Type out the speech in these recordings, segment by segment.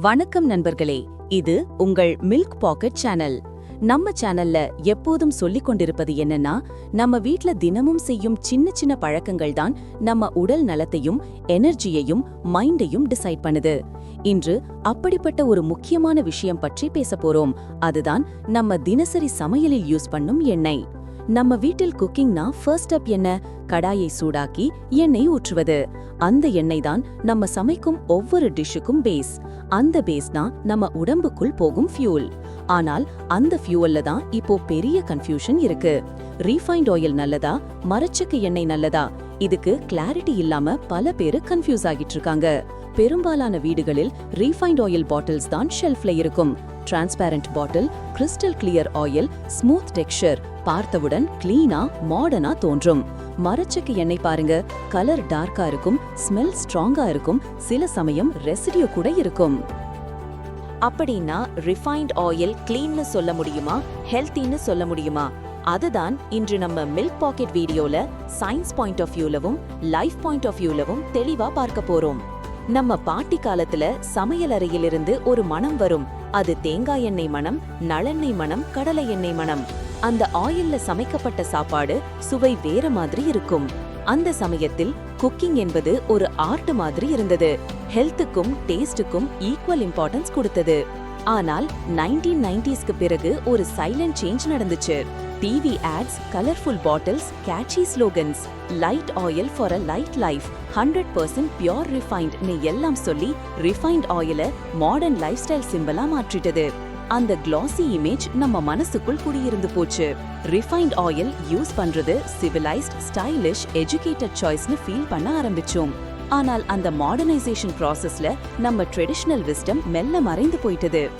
வணக்கம் நண்பர்களே இது உங்கள் மில்க் பாக்கெட் சேனல் நம்ம சேனல்ல எப்போதும் சொல்லிக் கொண்டிருப்பது என்னன்னா நம்ம வீட்ல தினமும் செய்யும் சின்ன சின்ன பழக்கங்கள் தான் நம்ம உடல் நலத்தையும் எனர்ஜியையும் மைண்டையும் டிசைட் பண்ணுது. இன்று அப்படிப்பட்ட ஒரு முக்கியமான விஷயம் பற்றி பேச போறோம். அதுதான் நம்ம தினசரி சமையலில் யூஸ் பண்ணும் எண்ணெய். நம்ம வீட்டில் குக்கிங்னா ஃபர்ஸ்ட் ஸ்டெப் என்ன? கடாயை சூடாக்கி எண்ணெய் ஊற்றுவது. அந்த எண்ணெய் தான் நம்ம சமைக்கும் ஒவ்வொரு டிஷ்ஷுக்கும் பேஸ் அந்த பேஸ் தான் நம்ம உடம்புக்குள் போகும் ஃபியூல் ஆனால் அந்த ஃபியூவல்ல தான் இப்போ பெரிய கன்ஃபியூஷன் இருக்கு. ரீஃபைண்ட் ஆயில் நல்லதா? மரச்சக்கு எண்ணெய் நல்லதா? இதுக்கு கிளாரிட்டி இல்லாம பல பேரு கன்ஃபியூஸ் ஆகிட்டு இருக்காங்க. பெரும்பாலான வீடுகளில் ரீஃபைண்ட் ஆயில் பாட்டில்ஸ் தான் ஷெல்ஃப்ல இருக்கும். Transparent bottle crystal clear oil smooth texture பார்த்தவுடன் கிளீனா மாடர்னா தோன்றும். மரச்சக்கு எண்ணெய் பாருங்க கலர் டார்க்கா இருக்கும் ஸ்மெல் ஸ்ட்ராங்கா இருக்கும் சில சமயம் ரெசிடியூ கூட இருக்கும். அப்படின்னா ரிஃபைண்ட் ஆயில் கிளீன்னு சொல்ல முடியுமா? ஹெல்த்தின்னு சொல்ல முடியுமா? அதுதான் இன்று நம்ம மில்க் பாக்கெட் வீடியோல சயின்ஸ் பாயிண்ட் ஆஃப் வியூலவும் லைஃப் பாயிண்ட் ஆஃப் வியூலவும் தெளிவா பார்க்க போறோம். நம்ம பாட்டி காலத்துல சமையல் அறையிலிருந்து ஒரு மனம் வரும். அது தேங்காய் எண்ணெய் மனம் நளெண்ணெய் மனம் கடலை எண்ணெய் மனம் அந்த ஆயில்ல சமைக்கப்பட்ட சாப்பாடு சுவை வேற மாதிரி இருக்கும். அந்த சமயத்தில் குக்கிங் என்பது ஒரு ஆர்ட் மாதிரி இருந்தது. ஹெல்த்துக்கும் டேஸ்டுக்கும் ஈக்குவல் இம்பார்ட்டன்ஸ் கொடுத்தது. ஆனால் நைன்டீன் நைன்டிஸ்க்கு பிறகு ஒரு சைலண்ட் சேஞ்ச் நடந்துச்சு. TV ads colourful bottles catchy slogans light oil for a light life hundred percent pure ரிஃபைன்ட்னு எல்லாம் சொல்லி ரிஃபைண்ட் ஆயில மாடர்ன் லைஃப் ஸ்டைல் சிம்பிளா மாற்றிட்டது. அந்த கிளாசி இமேஜ் நம்ம மனசுக்குள் குடியிருந்து போச்சு. ரிஃபைண்ட் ஆயில் யூஸ் பண்றது சிவிலைஸ்ட் ஸ்டைலிஷ் எஜுகேட்டட் சாய்ஸ்னு ஃபீல் பண்ண ஆரம்பிச்சோம். ஆனால் அந்த மாடர்னைசேஷன் ப்ராசஸ்ல நம்ம ட்ரெடிஷ்னல் விஸ்டம் மெல்ல மறைந்து போயிட்டது.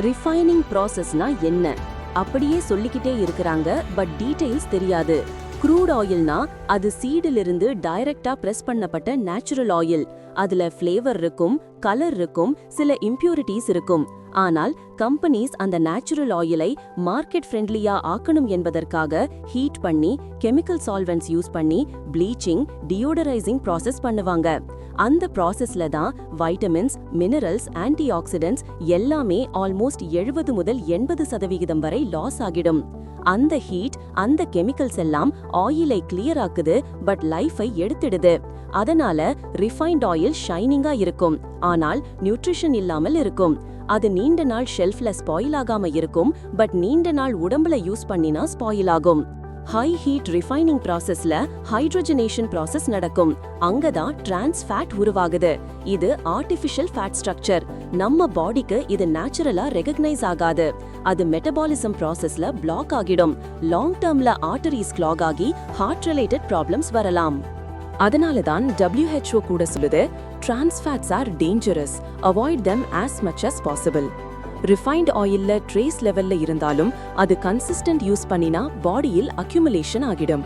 ரிஃபைனிங் ப்ராசஸ்னா என்ன? அப்படியே சொல்லிக்கிட்டே இருக்கிறாங்க பட் டீடைல்ஸ் தெரியாது. க்ரூட் ஆயில்னா அது சீடிலிருந்து டைரக்டா பிரஸ் பண்ணப்பட்ட நேச்சுரல் ஆயில் அதுல ஃப்ளேவர் இருக்கும் கலர் இருக்கும் சில இம்ப்யூரிட்டிஸ் இருக்கும். ஆனால் கம்பெனிஸ் அந்த நேச்சுரல் ஆயிலை மார்க்கெட் ஃப்ரெண்ட்லியா ஆக்கணும் என்பதற்காக ஹீட் பண்ணி கெமிக்கல் சால்வெண்ட்ஸ் யூஸ் பண்ணி ப்ளீச்சிங் டியோடரைசிங் ப்ராசஸ் பண்ணுவாங்க. அந்த ப்ராசஸ்ல தான் வைட்டமின்ஸ் மினரல்ஸ் ஆன்டி ஆக்சிடென்ட்ஸ் எல்லாமே ஆல்மோஸ்ட் எழுபது முதல் எண்பது சதவிகிதம் வரை லாஸ் ஆகிடும். அந்த ஹீட் அந்த கெமிக்கல்ஸ் எல்லாம் ஆயிலை கிளியர் ஆக்குது பட் லைஃபை எடுத்துடுது. அதனால ரிஃபைன்ட் ஆயில் ஷைனிங்கா இருக்கும். ஆனால் நியூட்ரிஷன் இல்லாமல் இருக்கும். அது நீண்ட நாள் ஷெல்ஃப்ல ஸ்பாயில் ஆகாம இருக்கும் பட் நீண்ட நாள் உடம்புல யூஸ் பண்ணினா ஸ்பாயில் ஆகும். ஹை ஹீட் ரிஃபைனிங் ப்ராசஸ்ல ஹைட்ரஜனேஷன் ப்ராசஸ் நடக்கும். அங்கதான் டிரான்ஸ் ஃபேட் உருவாகுது. இது ஆர்டிஃபிஷியல் ஃபேட் ஸ்ட்ரக்சர் நம்ம பாடிக்கு இது நேச்சுரலா ரெகக்னைஸ் ஆகாது. அது மெட்டபாலிசம் ப்ராசஸ்ல பிளாக் ஆகிடும். லாங் டேர்ம்ல ஆர்டரிஸ் கிளாக் ஆகி ஹார்ட் ரிலேட்டட் ப்ராப்ளம்ஸ் வரலாம். அதனால தான் டபிள்யூஹெச்ஓ கூட சொல்லுது trans fats are dangerous avoid them as much as possible refined ஆயில்ல trace லெவல்ல இருந்தாலும் அது கன்சிஸ்டன்ட் யூஸ் பண்ணினா பாடியில் அக்யூமுலேஷன் ஆகிடும்.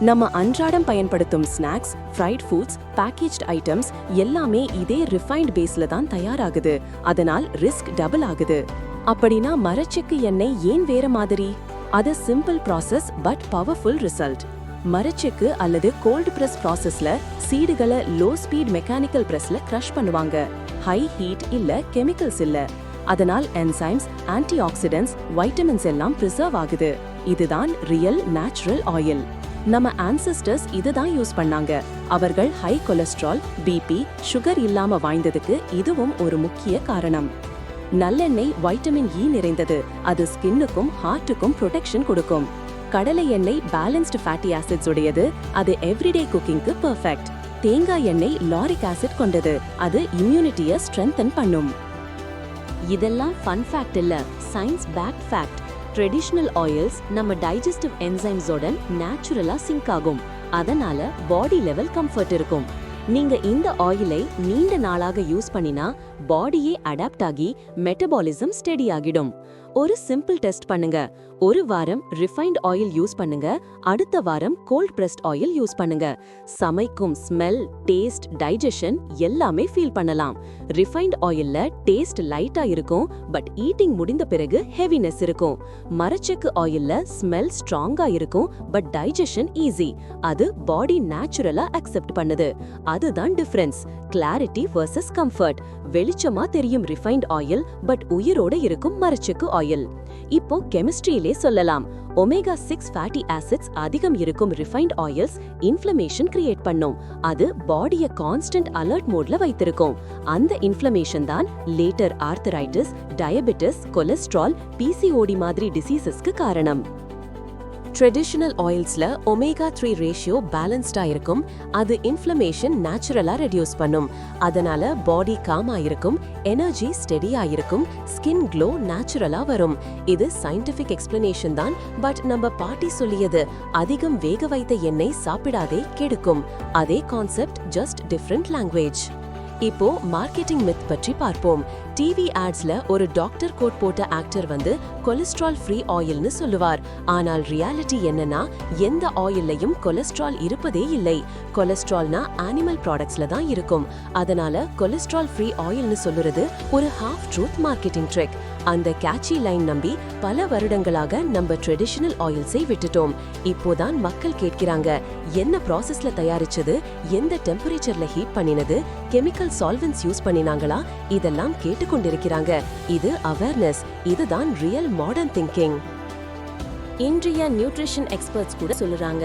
நம்ம அன்றாடம் பயன்படுத்தும் snacks fried foods packaged items எல்லாமே இதே ரிஃபைன்ட் பேஸ்ல தான் தயாராகுது. அதனால் ரிஸ்க் டபுள் ஆகுது. அப்படின்னா மரச்செக்கு எண்ணெய் ஏன் வேற மாதிரி? அது simple process but powerful result மரச்செக்கு அல்லது கோல்ட் பிரஸ் ப்ராசஸ்ல சீடுகளை லோ ஸ்பீட் மெக்கானிக்கல் பிரஸ்ல க்ரஷ் பண்ணுவாங்க. ஹை ஹீட் இல்ல கெமிக்கல்ஸ் இல்லை. அதனால் என்சைம்ஸ் ஆன்டி ஆக்சிடென்ட்ஸ் வைட்டமின்ஸ் எல்லாம் ப்ரிசர்வ் ஆகுது. இதுதான் ரியல் நேச்சுரல் ஆயில் நம்ம ஆன்சஸ்டர்ஸ் இதுதான் யூஸ் பண்ணாங்க. அவர்கள் ஹை கொலஸ்ட்ரால் பிபி சுகர் இல்லாம வாய்ந்ததுக்கு இதுவும் ஒரு முக்கிய காரணம். நல்லெண்ணெய் வைட்டமின் இ e நிறைந்தது. அது ஸ்கின்னுக்கும் ஹார்ட்டுக்கும் ப்ரொடெக்ஷன் கொடுக்கும். கடலை எண்ணெய் பேலன்ஸ்டு ஃபேட்டி ஆசிட்ஸ் உடையது. அது எவ்ரிடே குக்கிங்க்கு பெர்ஃபெக்ட் தேங்காய் எண்ணெய் லாரிக் ஆசிட் கொண்டது. அது இம்யூனிட்டியை ஸ்ட்ரென்தன் பண்ணும். இதெல்லாம் ஃபன் ஃபேக்ட் இல்ல. Science back fact traditional oils நம்ம டைஜஸ்டிவ் என்சைம்ஸோட நேச்சுரலா சிங்க் ஆகும். அதனால பாடி லெவல் கம்ஃபர்ட் இருக்கும். நீங்க இந்த ஆயிலை நீண்ட நாளாக யூஸ் பண்ணினா பாடியே அடாப்ட் ஆகி மெட்டபாலிசம் ஸ்டெடி ஆகிடும். ஒரு சிம்பிள் டெஸ்ட் பண்ணுங்க. ஒரு வாரம் ரிஃபைன்ட் ஆயில் யூஸ் பண்ணுங்க. அடுத்த வாரம் கோல்ட் பிரஸ்ட் ஆயில் யூஸ் பண்ணுங்க. சமைக்கும் ஸ்மெல் டேஸ்ட் டைஜஷன் எல்லாமே ஃபீல் பண்ணலாம். ரிஃபைன்ட் ஆயில்ல டேஸ்ட் லைட்டா இருக்கும். பட் ஈட்டிங் முடிந்த பிறகு ஹெவினஸ் இருக்கும். மரச்செக்கு ஆயில்ல ஸ்மெல் ஸ்ட்ராங்கா இருக்கும். பட் டைஜஷன் ஈஸி அது பாடி நேச்சுரலா அக்செப்ட் பண்ணுது. அதுதான் டிஃபரன்ஸ் கிளாரிட்டி வர்சஸ் கம்ஃபர்ட் வெளிச்சமா தெரியும் ரிஃபைண்ட் ஆயில் பட் உயிரோட இருக்கும் மரச்செக்கு ஆயில் இப்போ கெமிஸ்ட்ரியிலே சொல்லலாம். ஒமேகா சிக்ஸ் ஃபேட்டி ஆசிட்ஸ் அதிகம் இருக்கும் ரிஃபைண்ட் ஆயில்ஸ் இன்ஃப்ளமேஷன் கிரியேட் பண்ணும். அது பாடியை கான்ஸ்டன்ட் அலர்ட் மோட்ல வைத்திருக்கும். அந்த இன்ஃப்ளமேஷன் தான் later arthritis diabetes cholesterol PCOD மாதிரி டிசீசஸ்க்கு காரணம். ட்ரெடிஷனல் ஆயில்ஸ்ல ஒமேகா த்ரீ ரேஷியோ பேலன்ஸ்டாக இருக்கும். அது இன்ஃப்ளமேஷன் நேச்சுரலா ரெடியூஸ் பண்ணும். அதனால பாடி காம் இருக்கும் எனர்ஜி ஸ்டெடியாக இருக்கும் ஸ்கின் க்ளோ நேச்சுரலா வரும். இது சயின்டிஃபிக் எக்ஸ்பிளனேஷன் தான் பட் நம்ம பாட்டி சொல்லியது அதிகம் வேக வைத்த எண்ணெய் சாப்பிடாதே கெடுக்கும். அதே கான்செப்ட் ஜஸ்ட் டிஃப்ரெண்ட் லாங்குவேஜ் இப்போ மார்க்கெட்டிங் மித் பற்றி பார்ப்போம். டிவி ஆட்ஸ்ல ஒரு டாக்டர் கோட் போட்ட ஆக்டர் வந்து கொலஸ்ட்ரால் ஃப்ரீ ஆயில்னு சொல்லுவார். ஆனால் ரியாலிட்டி என்னன்னா எந்த ஆயில்லையும் கொலஸ்ட்ரால் இருப்பதே இல்லை. கொலஸ்ட்ரால்னா அனிமல் ப்ராடக்ட்ஸ்ல தான் இருக்கும். அதனால கொலஸ்ட்ரால் ஃப்ரீ ஆயில்னு சொல்லுறது ஒரு ஹாஃப் ட்ரூத் மார்க்கெட்டிங் ட்ரிக் அந்த கேட்சி லைன் நம்பி பல வருடங்களாக நம்ம ட்ரெடிஷனல் ஆயில்ஸை விட்டுட்டோம். இப்போதான் மக்கள் கேட்கிறாங்க என்ன ப்ராசஸ்ல தயாரிச்சது எந்த டெம்பரேச்சர்ல ஹீட் பண்ணினது கெமிக்கல் சால்வென்ட்ஸ் யூஸ் பண்ணினாங்களா இதெல்லாம் கேட்டு கேட்டுக்கொண்டிருக்கிறாங்க இது அவேர்னஸ் இதுதான் ரியல் மாடர்ன் திங்கிங் இன்றைய நியூட்ரிஷன் எக்ஸ்பர்ட்ஸ் கூட சொல்லுறாங்க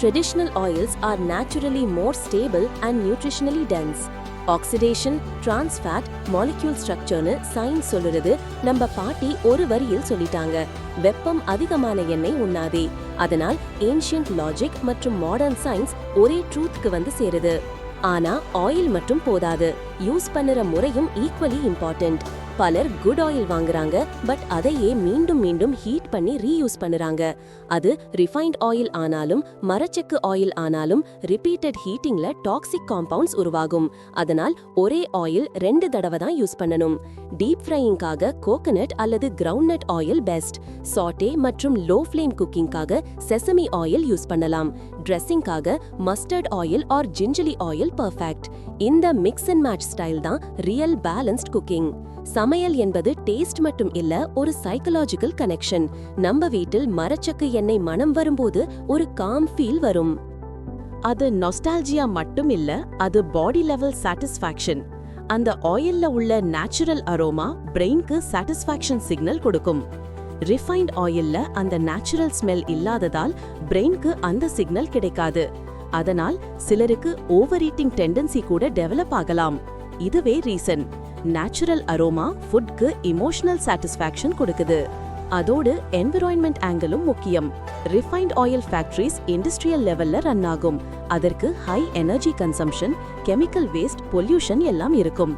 traditional oils are naturally more stable and nutritionally dense oxidation trans fat molecule ஸ்ட்ரக்சர்னு science சொல்லுறது நம்ம பாட்டி ஒரு வரியில் சொல்லிட்டாங்க. வெப்பம் அதிகமான எண்ணெய் உண்ணாதே. அதனால் ஏன்ஷியன்ட் லாஜிக் மற்றும் மாடர்ன் சயின்ஸ் ஒரே ட்ரூத்துக்கு வந்து சேருது. ஆனா ஆயில் மட்டும் போதாது. யூஸ் பண்ணுற முறையும் ஈக்குவலி இம்பார்ட்டன்ட் பலர் குட் ஆயில் வாங்குறாங்க பட் அதையே மீண்டும் மீண்டும் ஹீட் பண்ணி ரீயூஸ் பண்ணுறாங்க. அது ரிஃபைண்ட் ஆயில் ஆனாலும் மரச்செக்கு ஆயில் ஆனாலும் ரிப்பீட்டட் ஹீட்டிங்ல டாக்ஸிக் காம்பவுண்ட்ஸ் உருவாகும். அதனால் ஒரே ஆயில் ரெண்டு தடவை தான் யூஸ் பண்ணணும். டீப் ஃப்ரையிங்காக கோகனட் அல்லது கிரவுண்ட்நட் ஆயில் பெஸ்ட் சாட்டே மற்றும் லோ ஃப்ளேம் குக்கிங்காக செசமி ஆயில் யூஸ் பண்ணலாம். ட்ரெஸ்ஸிங்காக mustard oil or gingelly oil perfect இந்த மிக்ஸ் அண்ட் மேட்ச் ஸ்டைல் தான் ரியல் பேலன்ஸ்ட் குக்கிங் சமையல் என்பது டேஸ்ட் மட்டும் இல்ல ஒரு சைக்கலாஜிக்கல் கனெக்ஷன் நம்ம வீட்டில் மரச்சக்கு எண்ணெய் மனம் வரும்போது ஒரு காம் ஃபீல் வரும். அது நொஸ்டால்ஜியா மட்டும் இல்ல அது பாடி லெவல் சாட்டிஸ்ஃபேக்ஷன் அந்த ஆயில்ல உள்ள நேச்சுரல் அரோமா பிரெயின்க்கு சாட்டிஸ்ஃபேக்ஷன் சிக்னல் கொடுக்கும். ரிஃபைண்ட் ஆயில்ல அந்த நேச்சுரல் ஸ்மெல் இல்லாததால் பிரெயின்க்கு அந்த சிக்னல் கிடைக்காது. அதனால் சிலருக்கு ஓவர் ஈட்டிங் டெண்டன்சி கூட டெவலப் ஆகலாம். இதுவே ரீசன் நேச்சுரல் அரோமா ஃபுட்க்கு இமோஷனல் சாட்டிஸ்ஃபேக்ஷன் கொடுக்குது. அதோடு என்விரான்மெண்ட் ஆங்கிளும் முக்கியம். ரிஃபைண்ட் ஆயில் ஃபேக்டரிஸ் இண்டஸ்ட்ரியல் லெவல்ல ரன் ஆகும். அதற்கு high energy consumption chemical waste pollution எல்லாம் இருக்கும்.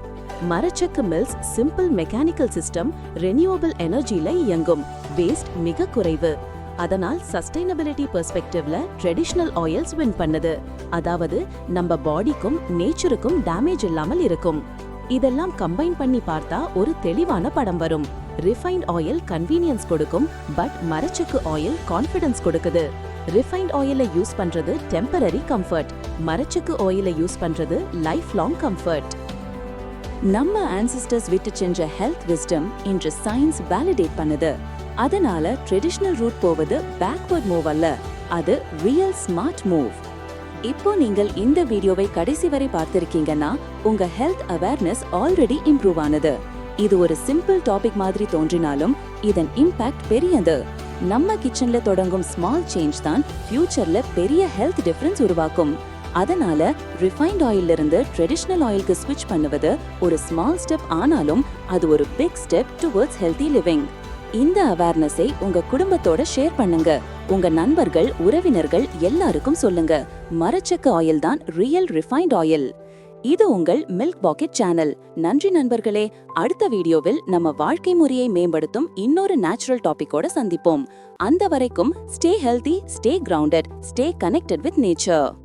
மரச்சக்கு mills simple mechanical system renewable எனர்ஜியில இயங்கும் வேஸ்ட் மிக குறைவு. அதனால் சஸ்டைனபிலிட்டி பெர்ஸ்பெக்டிவ்ல ட்ரெடிஷ்னல் ஆயில்ஸ் வின் பண்ணுது. அதாவது நம்ம பாடிக்கும் நேச்சருக்கும் டேமேஜ் இல்லாமல் இருக்கும். இதெல்லாம் கம்பைன் பண்ணி பார்த்தா ஒரு தெளிவான படம் வரும். ரிஃபைன்ட் ஆயில் கன்வீனியன்ஸ் கொடுக்கும் பட் மரச்சக்கு ஆயில் கான்ஃபிடன்ஸ் கொடுக்குது. ரிஃபைன்ட் ஆயிலை யூஸ் பண்றது டெம்பரரி கம்ஃபர்ட் மரச்சக்கு ஆயிலை யூஸ் பண்றது லைஃப் லாங் கம்ஃபர்ட் நம்ம ஆன்சிஸ்டர்ஸ் விட்டு சென்ற ஹெல்த் விஸ்டம் இன்று சயின்ஸ் வேலிடேட் பண்ணுது. அதனால ட்ரெடிஷனல் ரூட் போவது பேக்வர்ட் மூவ் அல்ல. அது ரியல் ஸ்மார்ட் மூவ் இப்போ நீங்கள் இந்த வீடியோவை கடைசி வரை பார்த்திருக்கீங்கன்னா உங்க ஹெல்த் அவேர்னஸ் ஆல்ரெடி இம்ப்ரூவ் ஆனது. இது ஒரு சிம்பிள் டாபிக் மாதிரி தோன்றினாலும் இதன் இம்பாக்ட் பெரியது. நம்ம கிச்சன்ல தொடங்கும் ஸ்மால் சேஞ்ச் தான் ஃபியூச்சர்ல பெரிய ஹெல்த் டிஃபரன்ஸ் உருவாக்கும். அதனால ரிஃபைன்ட் ஆயில்ல இருந்து ட்ரெடிஷ்னல் ஆயிலுக்கு ஸ்விட்ச் பண்ணுவது ஒரு ஸ்மால் ஸ்டெப் ஆனாலும் அது ஒரு big step towards healthy living இந்த அவேர்னஸை உங்க குடும்பத்தோட ஷேர் பண்ணுங்க. உங்க நண்பர்கள் உறவினர்கள் எல்லாருக்கும் சொல்லுங்க. மரச்சக்கு ஆயில் தான் ரியல் ரிஃபைன்ட் ஆயில் இது உங்கள் மில்க் பாக்கெட் சேனல் நன்றி நண்பர்களே. அடுத்த வீடியோவில் நம்ம வாழ்க்கை முறையை மேம்படுத்தும் இன்னொரு நேச்சுரல் டாபிக்கோட சந்திப்போம். அந்த வரைக்கும் stay healthy stay grounded stay connected with nature